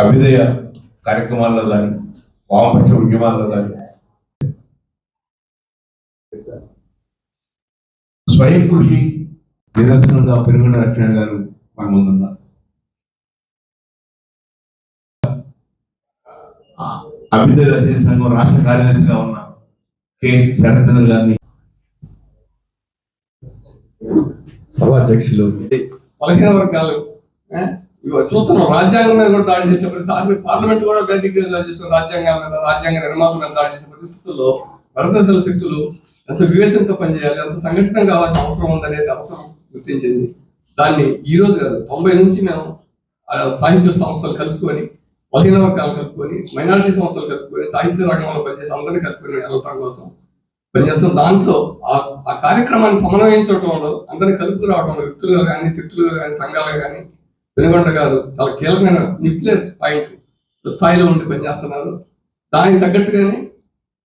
అభ్యుదయ కార్యక్రమాల్లో కానీ వామపక్ష ఉద్యమాల్లో కానీ స్వయం కృషి నిదర్శనంగా పెరుగున రక్షణ గారు మన ముందున్నారు. అభ్యుదయ రచయిత సంఘం రాష్ట్ర కార్యదర్శిగా ఉన్న కె. శరత్చంద్ర గారిని సభాధ్యక్షులు. బలహీన వర్గాలు. చూస్తున్నాం రాజ్యాంగం మీద కూడా దాడి చేసే పరిస్థితి. పార్లమెంట్ కూడా డిగ్రీ చేస్తున్న రాజ్యాంగం మీద రాజ్యాంగ నిర్మాత మీద దాడి చేసే పరిస్థితుల్లో వరదశల శక్తులు ఎంత వివేచనతో పనిచేయాలి ఎంత సంఘటితం కావాల్సిన అవసరం ఉందనేది అవసరం గుర్తించింది. దాన్ని ఈ రోజు కాదు తొంభై నుంచి మేము ఆ సాహిత్య సంస్థలు కలుపుకొని బలహీన వర్గాలు కలుపుకొని మైనారిటీ సంస్థలు కలుపుకొని సాహిత్య రంగంలో పనిచేసి అందరినీ కలుపుకొని వెళ్ళటం కోసం పనిచేస్తున్నాం. దాంట్లో ఆ- ఆ కార్యక్రమాన్ని సమన్వయించడంలో అందరిని కలుపు రావడంలో వ్యక్తులుగా కానీ శక్తులుగా కానీ సంఘాలుగా కానీ వెనుగొండ గారు చాలా కీలకమైన న్యూక్లియస్ పాయింట్ స్థాయిలో ఉండి పనిచేస్తున్నారు. దానికి తగ్గట్టుగానే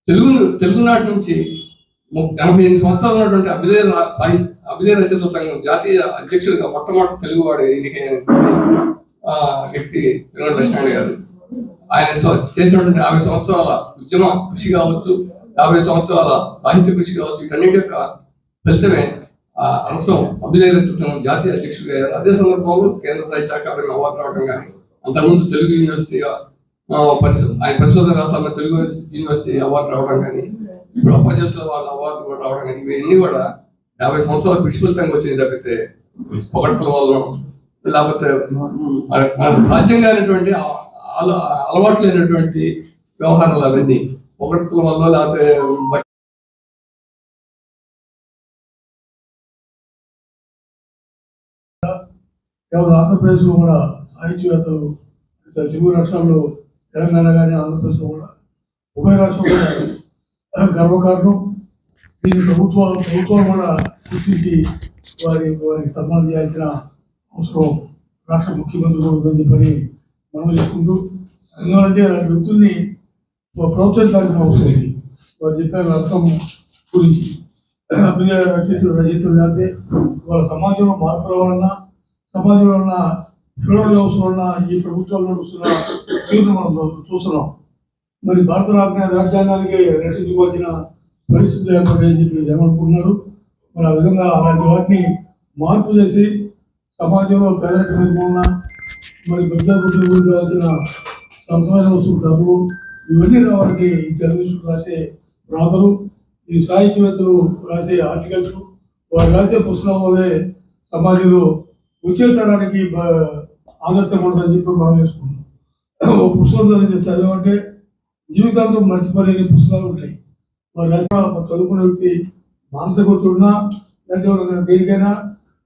తెలుగు తెలుగునాటి నుంచి ము- ఎనభై ఎనిమిది సంవత్సరాలు ఉన్నటువంటి అభిదయ సాహి అభిదయ రచయిత సంఘం జాతీయ అధ్యక్షుడిగా మొట్టమొదటి తెలుగువాడు ఎన్నికైన వ్యక్తి వెనుగొండ లక్ష్మణ్ గారు. ఆయన చేసినటువంటి యాభై సంవత్సరాల ఉద్యమ కృషి కావచ్చు యాభై సంవత్సరాల సాహిత్య కృషి కావచ్చు వీటన్నిటి యొక్క ఫలితమే అంశం అభ్యుదయ సంఘం జాతీయ అధ్యక్షుడు అయ్యారు అదే సందర్భంలో కేంద్ర సాహిత్య అకాడమీ అవార్డు రావడం కానీ అంతకుముందు తెలుగు యూనివర్సిటీ ఆయన పరిశోధన రాష్ట్రాల్లో తెలుగు యూనివర్సిటీ అవార్డు రావడం కానీ ఇప్పుడు అప్పచేసిన వాళ్ళ అవార్డు కూడా రావడం కానీ ఇవన్నీ కూడా యాభై సంవత్సరాల కృషి వచ్చింది తప్పితే పొగడ్తల వల్ల లేకపోతే సాధ్యం కానిటువంటి అలవాట్లు అలవాటు లేనటువంటి వ్యవహారాలు అవన్నీ. పొగడ్తల వల్ల లేకపోతే కేవలం ఆంధ్రప్రదేశ్లో కూడా సాహిత్యవేత్తలు తెలుగు రాష్ట్రాల్లో తెలంగాణ కానీ ఆంధ్రప్రదేశ్లో కూడా ఉభయ రాష్ట్రం కూడా గర్వకారణం. దీన్ని ప్రభుత్వం ప్రభుత్వం కూడా గుర్తించి వారి వారికి సన్మానం చేయాల్సిన అవసరం రాష్ట్ర ముఖ్యమంత్రి కూడా ఉందని చెప్పని మనం చేసుకుంటూ ఎందుకంటే అలాంటి వ్యక్తుల్ని ప్రోత్సహించాల్సిన అవసరం ఉంది. వారు చెప్పిన అర్థం గురించి. అభ్యుదయ రచయితులు రచయితులు లేకపోతే వాళ్ళ సమాజంలో మార్పు రావాలన్నా సమాజంలో ఉన్న ఫెడరల్ వ్యవస్థలో ఉన్న ఈ ప్రభుత్వాల్లో నడుస్తున్న తీరును మనం చూస్తున్నాం. మరి భారత రాజ్యాంగానికి రక్షించుకోవాల్సిన పరిస్థితులు ఏర్పడాయని చెప్పి ఏమనుకుంటున్నారు? మరి ఆ విధంగా అలాంటి వాటిని మార్పు చేసి సమాజంలో పేదరిక నిర్మూలన మరి పెద్ద గుడ్లు గురించి కావాల్సిన సరసమైన వస్తువులు డబ్బులు ఇవన్నీ రావాలంటే ఈ జర్నలిస్టులు రాసే రాతలు ఈ సాహిత్యవేత్తలు రాసే ఆర్టికల్స్ వారు రాసే పుస్తకం వల్లే సమాజంలో వచ్చే తరానికి ఆదర్శం ఉంటుందని చెప్పి మనం వేసుకున్నాం ఒక పుస్తకం చదివి చదివంటే జీవితాంతం మర్చిపోలేని పుస్తకాలు ఉంటాయి. వారు రాసిన చదువుకున్న వ్యక్తి మానసిక ఒత్తిడినా లేదా దేనికైనా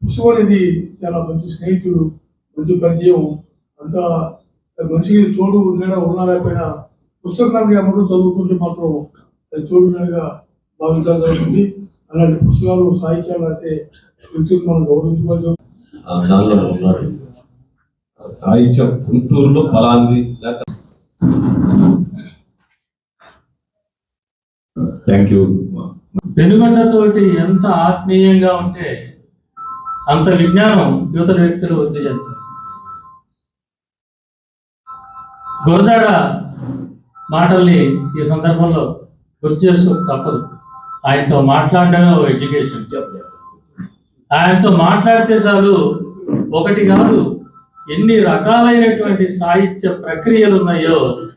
పుస్తకం అనేది చాలా మంచి స్నేహితుడు మంచి పరిచయం. అంత మనిషికి తోడు నీడ ఉన్నా లేకపోయినా పుస్తకానికి అమ్మటం చదువుకుంటే మాత్రం అది తోడు నీడగా భావించాల్సి ఉంటుంది అలాంటి పుస్తకాలు సాహిత్యాలు అయితే వ్యక్తులు మనం గౌరవించుకోవాల్సి దానిలో ఉన్నారు సాహిత్యం గుంటూరులో ఫలాంది లేక థ్యాంక్ యూ వెనుగొండతోటి ఎంత ఆత్మీయంగా ఉంటే అంత విజ్ఞానం యువత వ్యక్తులు వృద్ధి చెందుతారు. గురజాడ మాటల్ని ఈ సందర్భంలో గుర్తు చేసుకో తప్పదు. ఆయనతో మాట్లాడడమే ఓ ఎడ్యుకేషన్. ఆయనతో మాట్లాడితే చాలు. ఒకటి కాదు ఎన్ని రకాలైనటువంటి సాహిత్య ప్రక్రియలు ఉన్నాయో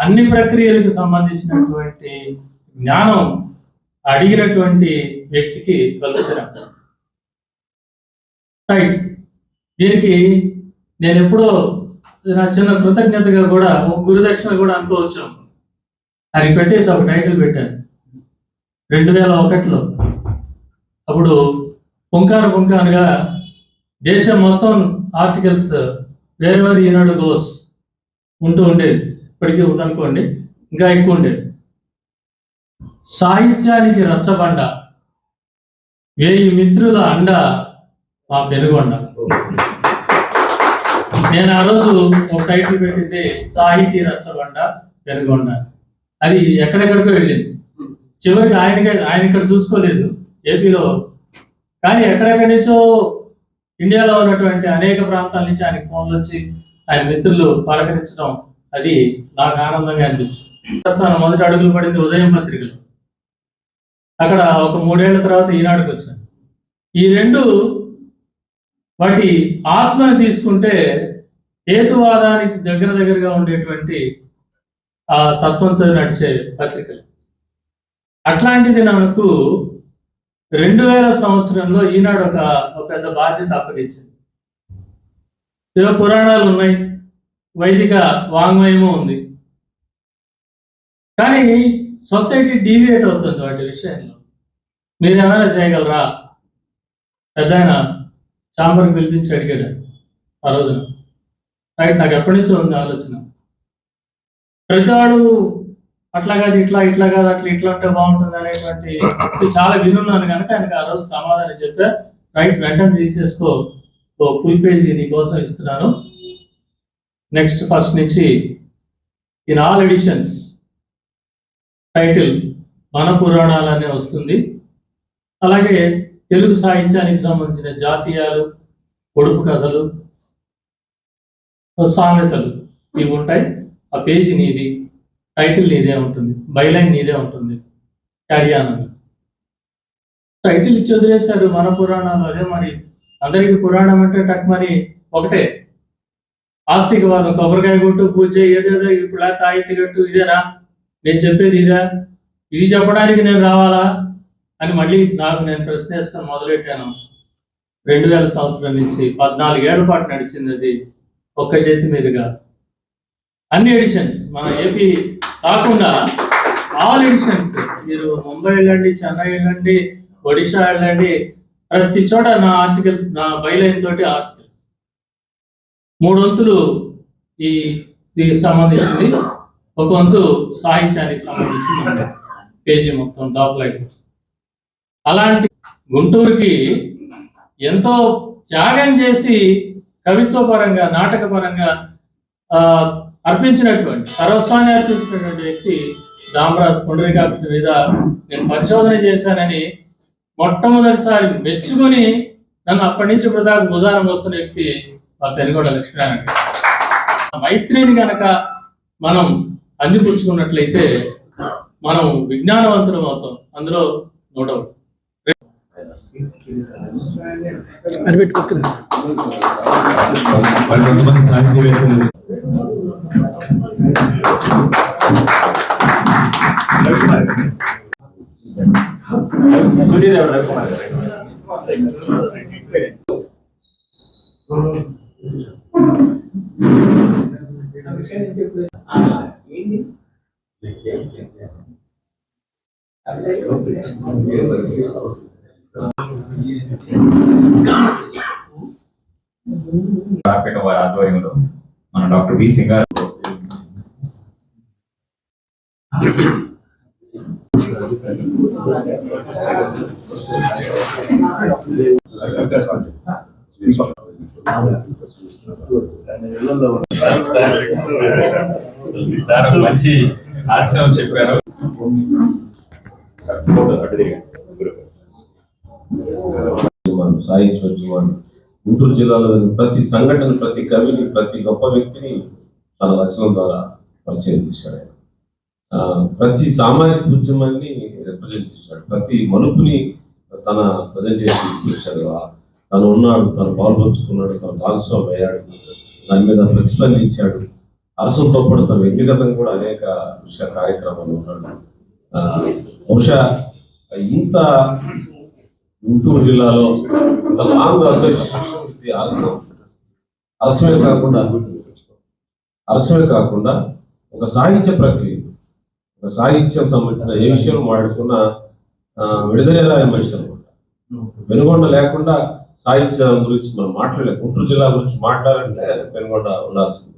అన్ని ప్రక్రియలకు సంబంధించినటువంటి జ్ఞానం అడిగినటువంటి వ్యక్తికి కలుగుతున్నారు రైట్ దీనికి నేను ఎప్పుడో నా చిన్న కృతజ్ఞతగా కూడా ఒక గురుదక్షిణ కూడా అనుకోవచ్చు. దానికి పెట్టేసి ఒక టైటిల్ పెట్టాను. రెండు వేల ఒకటిలో. అప్పుడు పుంకాను పుంకానుగా దేశం మొత్తం ఆర్టికల్స్ వేరే వేరే ఈనాడు గోస్ ఉంటూ ఉండేది. ఇప్పటికీ ఉందనుకోండి ఇంకా ఎక్కువ ఉండేది. సాహిత్యానికి రచ్చబండ వేయి మిత్రుల అండ మా పెనుగొండ నేను ఆ రోజు ఒక టైటిల్ పెట్టింది సాహితీ రచ్చబండ పెనుగొండ అది ఎక్కడెక్కడికో వెళ్ళింది. చివరికి ఆయనకే ఆయన ఇక్కడ చూసుకోలేదు. ఏపీలో కానీ ఎక్కడెక్కడి నుంచో ఇండియాలో ఉన్నటువంటి అనేక ప్రాంతాల నుంచి ఆయనకి ఫోన్లు వచ్చి ఆయన మిత్రులు పలకరించడం అది నాకు ఆనందంగా అనిపించింది. ప్రస్తుతం మొదటి అడుగులు పడింది ఉదయం పత్రికలు. అక్కడ ఒక మూడేళ్ళ తర్వాత ఈనాడుకు వచ్చాను. ఈ రెండు వాటి ఆత్మను తీసుకుంటే హేతువాదానికి దగ్గర దగ్గరగా ఉండేటువంటి ఆ తత్వంతో నడిచే పత్రికలు. అట్లాంటిది నాకు రెండు వేల సంవత్సరంలో ఈనాడు ఒక పెద్ద బాధ్యత అప్పగించింది. శివ పురాణాలు ఉన్నాయి. వైదిక వాంగ్మయము ఉంది. కానీ సొసైటీ డీవియేట్ అవుతుంది వాటి విషయంలో. మీరు ఏమైనా చేయగలరా? పెద్ద ఆయన చాంబర్కి పిలిపించి అడిగాడు ఆ రోజున. రైట్ నాకు ఎప్పటి నుంచో ఉంది ఆలోచన. ప్రతివాడు అట్లా కాదు ఇట్లా ఇట్లా కాదు అట్లా ఇట్లా ఉంటే బాగుంటుంది అనేటువంటి చాలా వినున్నాను కనుక ఆయనకు ఆ రోజు సమాధానం చెప్పా. రైట్ వెంటనే తీసేసుకో. ఓ ఫుల్ పేజీ నీకోసం ఇస్తున్నాను. నెక్స్ట్ ఫస్ట్ నుంచి ఇన్ ఆల్ ఎడిషన్స్ టైటిల్ మన పురాణాలు అనే వస్తుంది. అలాగే తెలుగు సాహిత్యానికి సంబంధించిన జాతీయాలు పొడుపు కథలు సామెతలు ఇవి ఉంటాయి. ఆ పేజీ నీది. టైటిల్ నీదే ఉంటుంది. బైలైన్ నీదే ఉంటుంది. క్యారీ ఆన్ టైటిల్ ఇచ్చి వదిలేశాడు మన పురాణాలు. అదే మరి అందరికి పురాణం అంటే టక్మని ఒకటే. ఆస్తికి వాళ్ళు కొబ్బరికాయ కొట్టు పూజ ఏదేదో ఇప్పుడు తాయితీ కట్టు ఇదేనా? నేను చెప్పేది ఇదా. ఇది చెప్పడానికి నేను రావాలా? అని మళ్ళీ నాకు నేను ప్రశ్న వేసుకొని మొదలెట్టాను. రెండు వేల సంవత్సరం నుంచి పద్నాలుగేళ్ళ పాటు నడిచింది అది ఒక్క చేతి మీదుగా. అన్ని ఎడిషన్స్. మన ఏపీ కాకుండా ఆల్ ఎడిషన్స్ మీరు ముంబై వెళ్ళండి చెన్నై వెళ్ళండి ఒడిషా వెళ్ళండి ప్రతి చోట నా ఆర్టికల్స్ నా బయలైన్ తోటి ఆర్టికల్స్. మూడు వంతులు ఈ దీనికి సంబంధించింది. ఒక వంతు సాహిత్యానికి సంబంధించింది. పేజీ మొత్తం టాప్ లైన్. అలాంటి గుంటూరుకి ఎంతో త్యాగం చేసి కవిత్వ పరంగా నాటక పరంగా అర్పించినటువంటి సర్వస్వాన్ని అర్పించినటువంటి వ్యక్తి రామరాజు పుండరీకాక్ష మీద నేను పరిశోధన చేశానని మొట్టమొదటిసారి మెచ్చుకొని నన్ను అప్పటి నుంచి ప్రదాకు భుజానం వస్తున్న వ్యక్తి మా పెనుగొండ లక్ష్మీనారాయణ మైత్రిని గనక మనం అందిపుచ్చుకున్నట్లయితే మనం విజ్ఞానవంతులం అవుతాం. అందులో నో డౌట్. సూర్యదేవుడు రవికుమార్ ఆధ్వర్యంలో మన డాక్టర్ బి సింగ్ గారు సార్ మంచి హాస్యం చెప్పారు సార్, మనం గుంటూరు జిల్లాలో ప్రతి సంఘటన ప్రతి కవిని ప్రతి గొప్ప వ్యక్తిని తన రచనల ద్వారా పరిచయం చేశాడు. ప్రతి సామాజిక ఉద్యమాన్ని రిప్రజెంట్ చేశాడు. ప్రతి మలుపుని తన ప్రజెంటేషన్ ఇచ్చాడు. తను ఉన్నాడు తను పాల్పంచుకున్నాడు తను భాగస్వామి అయ్యాడు దాని మీద ప్రతిస్పందించాడు. అరసంతో పాటు తన వ్యక్తిగతంగా కూడా అనేక విషయ కార్యక్రమాలు ఉన్నాడు. బహుశా ఇంత గుంటూరు జిల్లాలో ఇంత లాంగ్ అసోసియేషన్ అరసం. అరసమే కాకుండా అరసమే కాకుండా ఒక సాహిత్య ప్రక్రియ. సాహిత్యం సంబంధించిన ఏ విషయం వాడుకున్న విడుదల మనిషి అనమాట వెనుగొండ లేకుండా సాహిత్యం గురించి మనం మాట్లాడలేం. గుంటూరు జిల్లా గురించి మాట్లాడాలంటే వెనుగొండ ఉండాల్సింది.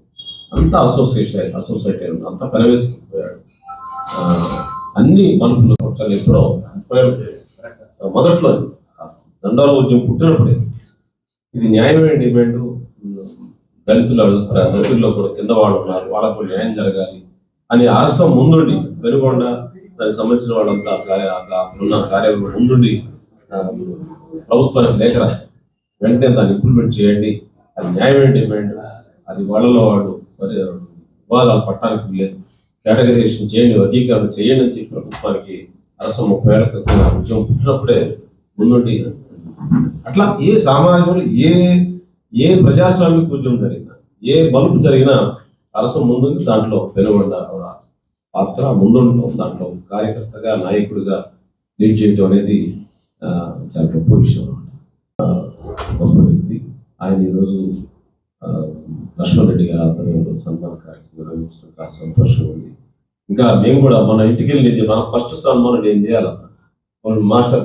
అంత అసోసియేషన్ అసోసియేట్ అయింది అంత పెనవేసుకుపోయాడు ఆ, అన్ని మలుపులు ఒకసారి ఎప్పుడో. మొదట్లో దండాల ఉద్యమం పుట్టినప్పుడే ఇది న్యాయమైన డిమాండ్. దళితులు దళితుల్లో కూడా కింద వాళ్ళు ఉన్నారు. వాళ్ళకు న్యాయం జరగాలి. అని ఆశ ముందుండి వెనుగొండ దానికి సంబంధించిన వాళ్ళంతా కార్య ఉన్న కార్యక్రమం ముందుండి ప్రభుత్వానికి లేఖ రాశారు. వెంటనే దాన్ని ఇంప్లిమెంట్ చేయండి. అది న్యాయమైన డిమాండ్ అది వాళ్ళలో వాళ్ళు మరి వివాదాలు పట్టడానికి లేదు కేటగరైజేషన్ చేయండి వర్గీకరణ చేయండి అని చెప్పి ప్రభుత్వానికి అరసం ముప్పై ఏళ్ళ క్రితం ఉద్యమం పుట్టినప్పుడే ముందుండి. అట్లా ఏ సమాజంలో ఏ ఏ ప్రజాస్వామిక ఉద్యమం జరిగినా ఏ బలుపు జరిగినా అరసు ముందుంది దాంట్లో వెలువడ్డ పాత్ర ముందుండటం దాంట్లో కార్యకర్తగా నాయకుడిగా లీడ్ అనేది ఆ, చాలా గొప్ప విషయం అన్నమాట. గొప్ప వ్యక్తి. ఆయన ఈరోజు ఆ, లక్ష్మణ్ రెడ్డి గారి ఆధ్వర్యంలో సన్మాన కార్యక్రమం నిర్వహించడం చాలా సంతోషంగా ఉంది. ఇంకా మేము కూడా మన ఇంటికి వెళ్ళి మన ఫస్ట్ సన్మానం నేను చేయాలన్నా. మాస్టర్